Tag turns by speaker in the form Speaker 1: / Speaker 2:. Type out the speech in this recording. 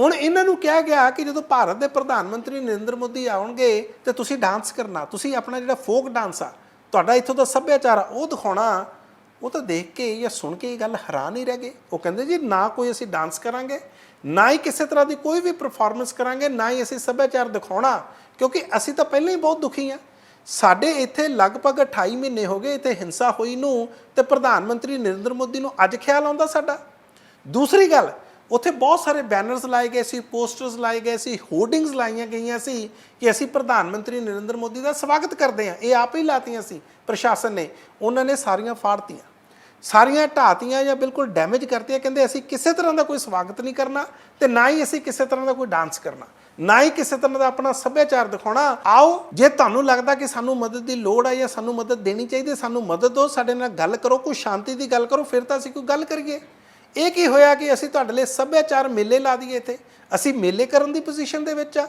Speaker 1: ਹੁਣ ਇਹਨਾਂ ਨੂੰ ਕਿਹਾ ਗਿਆ ਕਿ ਜਦੋਂ ਭਾਰਤ ਦੇ ਪ੍ਰਧਾਨ ਮੰਤਰੀ ਨਰਿੰਦਰ ਮੋਦੀ ਆਉਣਗੇ ਤੇ ਤੁਸੀਂ ਡਾਂਸ ਕਰਨਾ, ਤੁਸੀਂ ਆਪਣਾ ਜਿਹੜਾ ਫੋਕ ਡਾਂਸ ਆ, ਤੁਹਾਡਾ ਇੱਥੋਂ ਦਾ ਸੱਭਿਆਚਾਰ ਆ, ਉਹ ਦਿਖਾਉਣਾ, ਉਹ ਤਾਂ ਦੇਖ ਕੇ ਜਾਂ ਸੁਣ ਕੇ ਇਹ ਗੱਲ ਹੈਰਾਨ ਹੀ ਰਹਿ ਗਏ। ਉਹ ਕਹਿੰਦੇ ਜੀ, ਨਾ ਕੋਈ ਅਸੀਂ ਡਾਂਸ ਕਰਾਂਗੇ, ਨਾ ਹੀ ਕਿਸੇ ਤਰ੍ਹਾਂ ਦੀ ਕੋਈ ਵੀ ਪਰਫਾਰਮੈਂਸ ਕਰਾਂਗੇ, ਨਾ ਹੀ ਅਸੀਂ ਸੱਭਿਆਚਾਰ ਦਿਖਾਉਣਾ, ਕਿਉਂਕਿ ਅਸੀਂ ਤਾਂ ਪਹਿਲਾਂ ਹੀ ਬਹੁਤ ਦੁਖੀ ਆ। ਸਾਡੇ ਇੱਥੇ ਲਗਭਗ 28 ਮਹੀਨੇ ਹੋ ਗਏ, ਇੱਥੇ ਹਿੰਸਾ ਹੋਈ ਨੂੰ ਤੇ ਪ੍ਰਧਾਨ ਮੰਤਰੀ ਨਰਿੰਦਰ ਮੋਦੀ ਨੂੰ ਅੱਜ ਖਿਆਲ ਆਉਂਦਾ ਸਾਡਾ। ਦੂਸਰੀ ਗੱਲ ਉੱਥੇ ਬਹੁਤ ਸਾਰੇ ਬੈਨਰਸ ਲਾਏ ਗਏ ਸੀ ਪੋਸਟਰਸ ਲਾਏ ਗਏ ਸੀ ਹੋਰਡਿੰਗਸ ਲਾਈਆਂ ਗਈਆਂ ਸੀ ਕਿ ਅਸੀਂ ਪ੍ਰਧਾਨ ਮੰਤਰੀ ਨਰਿੰਦਰ ਮੋਦੀ ਦਾ ਸਵਾਗਤ ਕਰਦੇ ਹਾਂ। ਇਹ ਆਪ ਹੀ ਲਾਤੀਆਂ ਸੀ, ਪ੍ਰਸ਼ਾਸਨ ਨੇ। ਉਹਨਾਂ ਨੇ ਸਾਰੀਆਂ ਫਾੜਤੀਆਂ। ਸਾਰੀਆਂ ਢਾਤੀਆਂ ਜਾਂ ਬਿਲਕੁਲ ਡੈਮੇਜ ਕਰਤੀਆਂ, ਕਹਿੰਦੇ ਅਸੀਂ ਕਿਸੇ ਤਰ੍ਹਾਂ ਦਾ ਕੋਈ ਸਵਾਗਤ ਨਹੀਂ ਕਰਨਾ ਤੇ ਨਾ ਹੀ ਅਸੀਂ ਕਿਸੇ ਤਰ੍ਹਾਂ ਦਾ ਕੋਈ ਡਾਂਸ ਕਰਨਾ। ਨਾ ਹੀ ਕਿਸੇ ਤਰ੍ਹਾਂ ਦਾ ਆਪਣਾ ਸੱਭਿਆਚਾਰ ਦਿਖਾਉਣਾ। ਆਓ, ਜੇ ਤੁਹਾਨੂੰ ਲੱਗਦਾ ਕਿ ਸਾਨੂੰ ਮਦਦ ਦੀ ਲੋੜ ਹੈ ਜਾਂ ਸਾਨੂੰ ਮਦਦ ਦੇਣੀ ਚਾਹੀਦੀ, ਸਾਨੂੰ ਮਦਦ ਦਿਓ, ਸਾਡੇ ਨਾਲ ਗੱਲ ਕਰੋ, ਕੋਈ ਸ਼ਾਂਤੀ ਦੀ ਗੱਲ ਕਰੋ, ਫਿਰ ਤਾਂ ਅਸੀਂ ਕੋਈ ਗੱਲ ਕਰੀਏ। ਇਹ ਕੀ ਹੋਇਆ ਕਿ ਅਸੀਂ ਤੁਹਾਡੇ ਲਈ ਸੱਭਿਆਚਾਰ ਮੇਲੇ ਲਾ ਦਈਏ ਇੱਥੇ? ਅਸੀਂ ਮੇਲੇ ਕਰਨ ਦੀ ਪੋਜੀਸ਼ਨ ਦੇ ਵਿੱਚ ਆ।